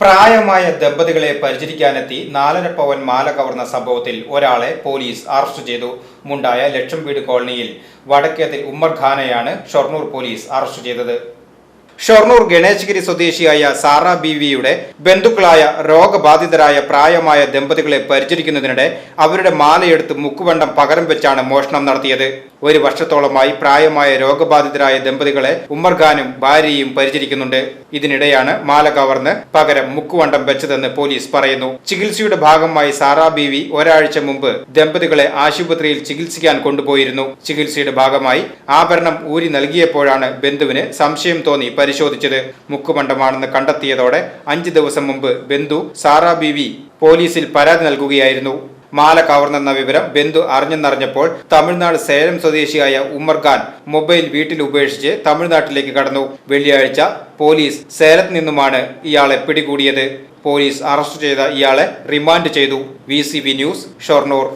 പ്രായമായ ദമ്പതികളെ പരിചരിക്കാനെത്തി നാലര പവൻ മാല കവർന്ന സംഭവത്തിൽ ഒരാളെ പോലീസ് അറസ്റ്റ് ചെയ്തു. മുണ്ടായ ലക്ഷം വീട് കോളനിയിൽ വടക്കേതിൽ ഉമ്മർ ഖാനെയാണ് ഷൊർണൂർ പോലീസ് അറസ്റ്റ് ചെയ്തത്. ഷൊർണൂർ ഗണേശഗിരി സ്വദേശിയായ സാറ ബിവിയുടെ ബന്ധുക്കളായ രോഗബാധിതരായ പ്രായമായ ദമ്പതികളെ പരിചരിക്കുന്നതിനിടെ അവരുടെ മാലയെടുത്ത് മുക്കുവണ്ടം പകരം വെച്ചാണ് മോഷണം നടത്തിയത്. ഒരു വർഷത്തോളമായി പ്രായമായ രോഗബാധിതരായ ദമ്പതികളെ ഉമ്മർഖാനും ഭാര്യയും പരിചരിക്കുന്നുണ്ട്. ഇതിനിടെയാണ് മാല കവർന്ന് പകരം മുക്കുവണ്ടം വെച്ചതെന്ന് പോലീസ് പറയുന്നു. ചികിത്സയുടെ ഭാഗമായി സാറാ ബീവി ഒരാഴ്ച മുമ്പ് ദമ്പതികളെ ആശുപത്രിയിൽ ചികിത്സിക്കാൻ കൊണ്ടുപോയിരുന്നു. ചികിത്സയുടെ ഭാഗമായി ആഭരണം ഊരി നൽകിയപ്പോഴാണ് ബന്ധുവിന് സംശയം തോന്നി പരിശോധിച്ചത്. മുക്കുമണ്ഡമാണെന്ന് കണ്ടെത്തിയതോടെ അഞ്ച് ദിവസം മുമ്പ് ബന്ധു സാറാ ബീവി പോലീസിൽ പരാതി നൽകുകയായിരുന്നു. മാല കവർന്നെന്ന വിവരം ബന്ധു അറിഞ്ഞെന്നറിഞ്ഞപ്പോൾ തമിഴ്നാട് സേലം സ്വദേശിയായ ഉമ്മർ ഖാൻ മൊബൈൽ വീട്ടിൽ ഉപേക്ഷിച്ച് തമിഴ്നാട്ടിലേക്ക് കടന്നു. വെള്ളിയാഴ്ച പോലീസ് സേലത്ത് നിന്നുമാണ് ഇയാളെ പിടികൂടിയത്. പോലീസ് അറസ്റ്റ് ചെയ്ത ഇയാളെ റിമാൻഡ് ചെയ്തു. V news Shoranur.